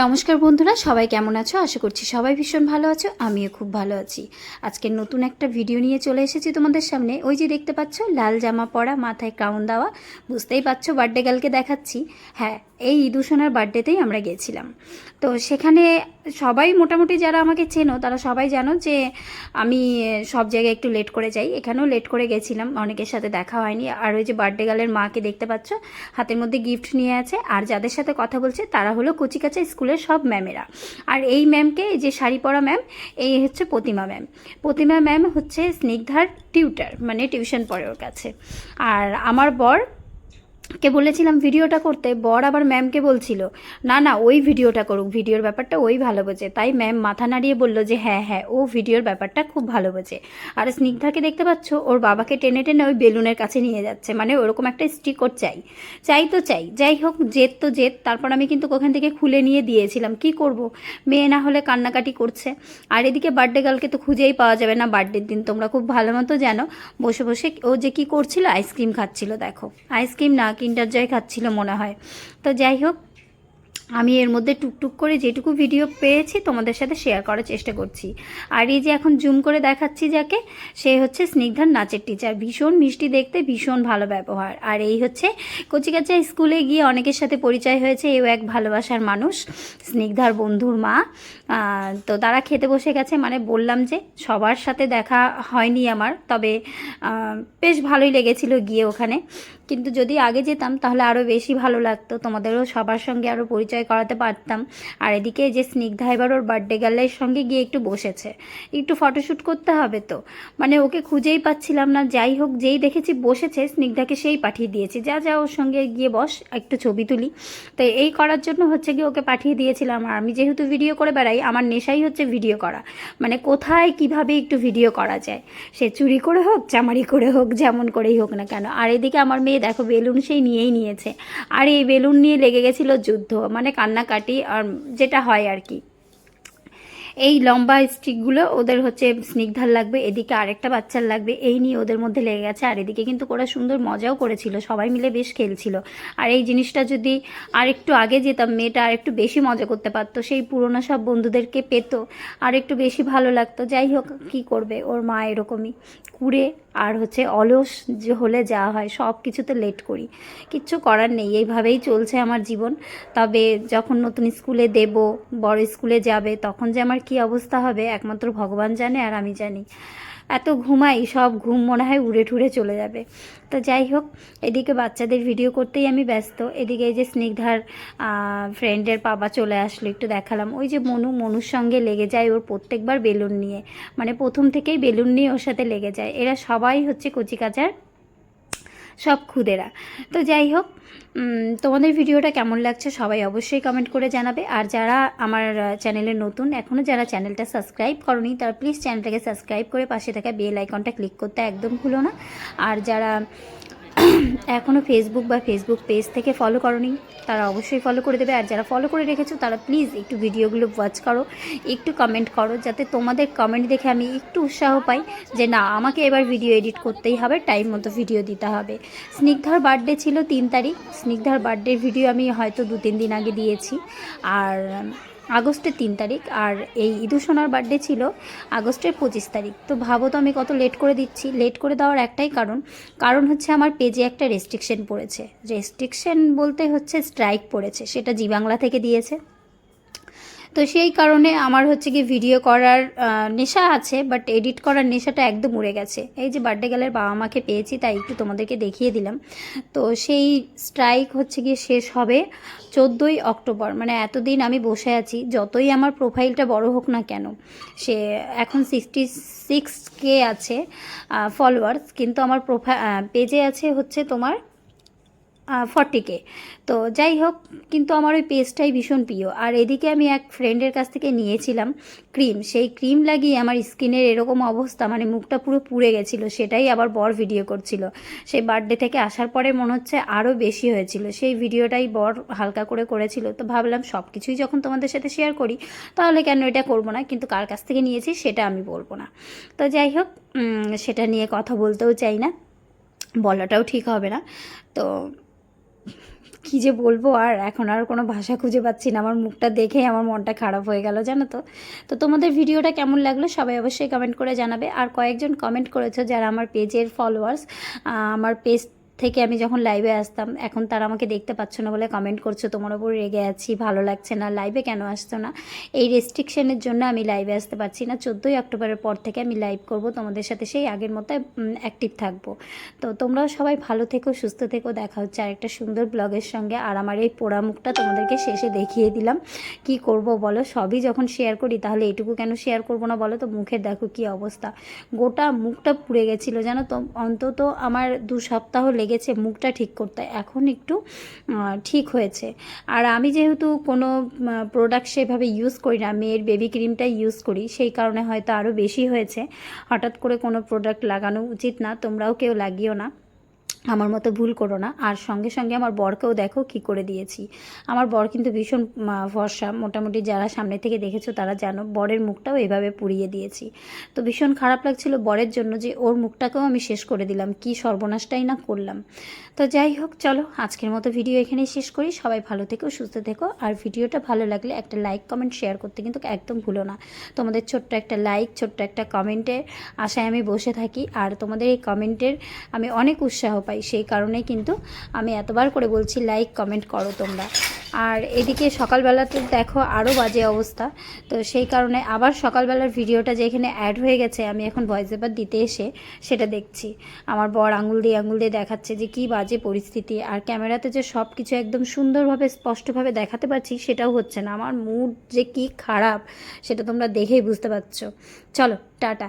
নমস্কার বন্ধুরা, সবাই কেমন আছো? আশা করছি সবাই ভীষণ ভালো আছো, আমিও খুব ভালো আছি। আজকে নতুন একটা ভিডিও নিয়ে চলে এসেছি তোমাদের সামনে। ওই যে দেখতে পাচ্ছ, লাল জামা পরা, মাথায় ক্রাউন দেওয়া, বুঝতেই পারছ বার্থডে গার্লকে দেখাচ্ছি। হ্যাঁ এই ইদুসোনার বার্থডেতেই আমরা গেছিলাম। তো সেখানে সবাই মোটামুটি যারা আমাকে চেনো, তারা সবাই জানো যে আমি সব জায়গায় একটু লেট করে যাই। এখানেও লেট করে গেছিলাম, অনেকের সাথে দেখা হয়নি। আর ওই যে বার্থডে গার্লের মাকে দেখতে পাচ্ছ, হাতের মধ্যে গিফট নিয়ে আছে। আর যাদের সাথে কথা বলছে, তারা হলো কচিকাচা স্কুলের সব ম্যামেরা আর এই ম্যামকে যে শাড়ি পরা ম্যাম এই হচ্ছে প্রতিমা ম্যাম প্রতিমা ম্যাম হচ্ছে স্নিগ্ধার টিউটার মানে টিউশন পড়ে ওর কাছে। আর আমার বর কে বলেছিলাম ভিডিওটা করতে, বর আবার ম্যামকে বলছিল, না না, ওই ভিডিওটা করুক, ভিডিওর ব্যাপারটা ওই ভালো বোঝে। তাই ম্যাম মাথা নাড়িয়ে বলল যে হ্যাঁ হ্যাঁ ও ভিডিওর ব্যাপারটা খুব ভালো বোঝে। আর স্নিগ্ধাকে দেখতে পাচ্ছ, ওর বাবাকে টেনে টেনে ওই বেলুনের কাছে নিয়ে যাচ্ছে মানে ওরকম একটা স্টিকর চাই। চাই তো চাই, যাই হোক, জেদ তো জেদ, তারপর আমি কিন্তু ওখান থেকে খুলে নিয়ে দিয়েছিলাম, কি করব? মেয়ে না হলে কান্নাকাটি করছে। আর এদিকে বার্থডে গার্লকে তো খুঁজেই পাওয়া যাবে না, বার্থডের দিন তোমরা খুব ভালো মতো জানো। বসে বসে ও যে কি করছিল, আইসক্রিম খাচ্ছিল, দেখো। আইসক্রিম না কিন্ডার জয় খাচ্ছিল মনে হয়। তো যাই হোক, আমি এর মধ্যে টুকটুক করে যেটুকু ভিডিও পেয়েছি তোমাদের সাথে শেয়ার করার চেষ্টা করছি। আর এই যে এখন জুম করে দেখাচ্ছি যাকে, সে হচ্ছে স্নিগ্ধার নাচের টিচার ভীষণ মিষ্টি দেখতে, ভীষণ ভালো ব্যবহার। আর এই হচ্ছে কচিকাচা স্কুলে গিয়ে অনেকের সাথে পরিচয় হয়েছে এও এক ভালোবাসার মানুষ, স্নিগ্ধার বন্ধুর মা। তো তারা খেতে বসে গেছে মানে বললাম যে সবার সাথে দেখা হয়নি আমার, তবে বেশ ভালোই লেগেছিল গিয়ে ওখানে। কিন্তু যদি আগে যেতাম, তাহলে আরও বেশি ভালো লাগতো। তোমাদেরও সবার সঙ্গে আরও পরিচয় করাতে পারতাম। আর এদিকে যে স্নিগ্ধা এবার ওর বার্থডে গার্লের সঙ্গে গিয়ে একটু বসেছে। একটু ফটোশ্যুট করতে হবে তো। মানে ওকে খুঁজেই পাচ্ছিলাম না। যাই হোক, যেই দেখেছি বসেছে, স্নিগ্ধাকে সেই পাঠিয়ে দিয়েছি। যা যা, ওর সঙ্গে গিয়ে বস, একটু ছবি তুলি। তো এই করার জন্য হচ্ছে গিয়ে ওকে পাঠিয়ে দিয়েছিলাম। আর আমি যেহেতু ভিডিও করে বেড়াই, আমার নেশাই হচ্ছে ভিডিও করা। মানে কোথায়, কীভাবে একটু ভিডিও করা যায়? সে চুরি করে হোক, চামারি করে হোক, যেমন করেই হোক না কেন। আর এদিকে আমার মেয়ে দেখো, বেলুন সেই নিয়েই নিয়েছে। আর এই বেলুন নিয়ে লেগে গেছিল যুদ্ধ মানে কান্নাকাটি, আর যেটা হয় আর কি। এই লম্বা স্টিকগুলো ওদের হচ্ছে স্নিগ্ধার লাগবে, এদিকে আরেকটা বাচ্চার লাগবে, এই নিয়ে ওদের মধ্যে লেগে গেছে। আর এদিকে কিন্তু ওরা সুন্দর মজাও করেছিল, সবাই মিলে বেশ খেলছিল। আর এই জিনিসটা যদি আর একটু আগে যেতাম, মেয়েটা আর একটু বেশি মজা করতে পারতো, সেই পুরোনো সব বন্ধুদেরকে পেতো, আর একটু বেশি ভালো লাগতো। যাই হোক, কী করবে? ওর মা এরকমই। কুড়ে আর হচ্ছে অলস যে হলে যা হয়, সব কিছুতে লেট করি। কিচ্ছু করার নেই, এইভাবেই চলছে আমার জীবন। তবে যখন নতুন স্কুলে দেব, বড় স্কুলে যাবে, তখন যে আমার কি অবস্থা হবে? একমাত্র ভগবান জানে আর আমি জানি। এত ঘুমাই, সব ঘুম মনে হয় উড়ে ঠুড়ে চলে যাবে। তো যাই হোক, এদিকে বাচ্চাদের ভিডিও করতেই আমি ব্যস্ত। এদিকে এই যে স্নিগ্ধার ফ্রেন্ডের বাবা চলে আসলো, একটু দেখালাম। ওই যে মনু, মনুর সঙ্গে লেগে যায় ওর প্রত্যেকবার বেলুন নিয়ে। মানে প্রথম থেকেই বেলুন নিয়ে ওর সাথে লেগে যায়। এরা সবাই হচ্ছে কচিকাচার সব খুদেরা। তো যাই হোক তোমাদের ভিডিওটা কেমন লাগছে সবাই অবশ্যই কমেন্ট করে জানাবে। আর যারা আমার চ্যানেলে নতুন এখনও যারা চ্যানেলটা সাবস্ক্রাইব করনি, তারা প্লিজ চ্যানেলটাকে সাবস্ক্রাইব করে পাশে থাকা বেল আইকনটা ক্লিক করতে একদম ভুলো না। আর যারা এখনও ফেসবুক বা ফেসবুক পেজ থেকে ফলো করনি, তারা অবশ্যই ফলো করে দেবে। আর যারা ফলো করে রেখেছো, তারা প্লিজ একটু ভিডিওগুলো ওয়াচ করো, একটু কমেন্ট করো, যাতে তোমাদের কমেন্ট দেখে আমি একটু উৎসাহ পাই যে না, আমাকে এবার ভিডিও এডিট করতেই হবে টাইম মতো ভিডিও দিতে হবে। স্নিগ্ধার বার্থডে ছিল তিন তারিখ, স্নিগ্ধার বার্থডের ভিডিও আমি হয়তো দু তিন দিন আগে দিয়েছি। আর আগস্টের তিন তারিখ আর এই ইদুসোনার বার্থডে ছিল আগস্টের পঁচিশ তারিখ। তো ভাবো তো আমি কত লেট করে দিচ্ছি। লেট করে দেওয়ার একটাই কারণ কারণ হচ্ছে আমার পেজে একটা রেস্ট্রিকশন পড়েছে। রেস্ট্রিকশন বলতে হচ্ছে স্ট্রাইক পড়েছে, সেটা জি বাংলা থেকে দিয়েছে। তো সেই কারণে আমার হচ্ছে কি ভিডিও করার নেশা আছে বাট এডিট করার নেশাটা একদম উড়ে গেছে। এই যে বার্থডে গেলের বাবা মাকে পেয়েছি, তাই একটু তোমাদেরকে দেখিয়ে দিলাম। তো সেই স্ট্রাইক হচ্ছে গিয়ে শেষ হবে চোদ্দোই অক্টোবর। মানে এতদিন আমি বসে আছি, যতই আমার প্রোফাইলটা বড় হোক না কেন, সে এখন সিক্সটি সিক্স কে আছে ফলোয়ার্স কিন্তু আমার প্রোফাইল পেজে আছে হচ্ছে তোমার ফর্টি কে তো যাই হোক, কিন্তু আমার ওই পেজটাই ভীষণ প্রিয়। আর এদিকে আমি এক ফ্রেন্ডের কাছ থেকে নিয়েছিলাম ক্রিম সেই ক্রিম লাগিয়ে আমার স্কিনের এরকম অবস্থা মানে মুখটা পুরো পুড়ে গেছিল, সেটাই আবার বর ভিডিও করছিল। সেই বার্থডে থেকে আসার পরে মনে হচ্ছে আরও বেশি হয়েছিল। সেই ভিডিওটাই বর হালকা করে করেছিল। তো ভাবলাম সব কিছুই যখন তোমাদের সাথে শেয়ার করি, তাহলে কেন এটা করব না? কিন্তু কার কাছ থেকে নিয়েছি সেটা আমি বলব না। তো যাই হোক সেটা নিয়ে কথা বলতেও চাই না। বলাটাও ঠিক হবে না। তো কী যে বলব আর এখন আর কোনো ভাষা খুঁজে পাচ্ছি না। আমার মুখটা দেখে আমার মনটা খারাপ হয়ে গেল, জানো তো? তো তোমাদের ভিডিওটা কেমন লাগল সবাই অবশ্যই কমেন্ট করে জানাবে। আর কয়েকজন কমেন্ট করেছ যারা আমার পেজের ফলোয়ার্স আমার পেজ থেকে আমি যখন লাইভে আসতাম, এখন তারা আমাকে দেখতে পাচ্ছ না বলে কমেন্ট করছ, তোমার ওপর রেগে আছি, ভালো লাগছে না লাইভে কেন আসছো না? এই রেস্ট্রিকশনের জন্য আমি লাইভে আসতে পারছি না। চোদ্দোই অক্টোবরের পর থেকে আমি লাইভ করব, তোমাদের সাথে সেই আগের মতো অ্যাক্টিভ থাকব। তো তোমরাও সবাই ভালো থেকো, সুস্থ থেকো। দেখা হচ্ছে আরেকটা সুন্দর ব্লগের সঙ্গে। আর আমার এই পোড়া মুখটা তোমাদেরকে শেষে দেখিয়ে দিলাম। কি করব বলো? সবই যখন শেয়ার করি, তাহলে এটুকু কেন শেয়ার করব না বলো? তো মুখের দেখো কি অবস্থা। গোটা মুখটা পুড়ে গেছিল, জানো তো? অন্তত আমার দু সপ্তাহ লেগেছে মুখটা ঠিক করতে। এখন একটু ঠিক হয়েছে। আর আমি যেহেতু কোনো প্রোডাক্ট সেভাবে ইউজ করি না, মেয়ের বেবি ক্রিমটা ইউজ করি, সেই কারণে হয়তো আরও বেশি হয়েছে। হঠাৎ করে কোনো প্রোডাক্ট লাগানো উচিত না, তোমরাও কেউ লাগিও না। আমার মতো ভুল করো না। আর সঙ্গে সঙ্গে আমার বরকেও দেখো কি করে দিয়েছি। আমার বর কিন্তু ভীষণ ফর্সা মোটামুটি যারা সামনে থেকে দেখেছ তারা জানো, বরের মুখটাও এভাবে পুড়িয়ে দিয়েছি। তো ভীষণ খারাপ লাগছিল বরের জন্য যে ওর মুখটাকেও আমি শেষ করে দিলাম। কি সর্বনাশটাই না করলাম। তো যাই হোক, চলো আজকের মতো ভিডিও এখানেই শেষ করি। সবাই ভালো থেকো, সুস্থ থেকো। আর ভিডিওটা ভালো লাগলে একটা লাইক, কমেন্ট, শেয়ার করতে কিন্তু একদম ভুলো না। তোমাদের ছোট্ট একটা লাইক, ছোট্ট একটা কমেন্টের আশায় আমি বসে থাকি। আর তোমাদের এই কমেন্টের আমি অনেক উৎসাহ পাই। সেই কারণে কিন্তু আমি এতবার করে বলছি লাইক কমেন্ট করো তোমরা। আর এদিকে সকালবেলাতে দেখো আরও বাজে অবস্থা, তো সেই কারণে আবার সকালবেলার ভিডিওটা যেখানে অ্যাড হয়ে গেছে, আমি এখন ভয়েস ওভার দিতে এসে সেটা দেখছি। আমার বর আঙুল দিয়ে আঙুল দিয়ে দেখাচ্ছে যে কী বাজে পরিস্থিতি, আর ক্যামেরাতে যে সব কিছু একদম সুন্দরভাবে, স্পষ্টভাবে দেখাতে পারছি সেটাও হচ্ছে না। আমার মুড যে কি খারাপ, সেটা তোমরা দেখেই বুঝতে পারছ। চলো, টাটা।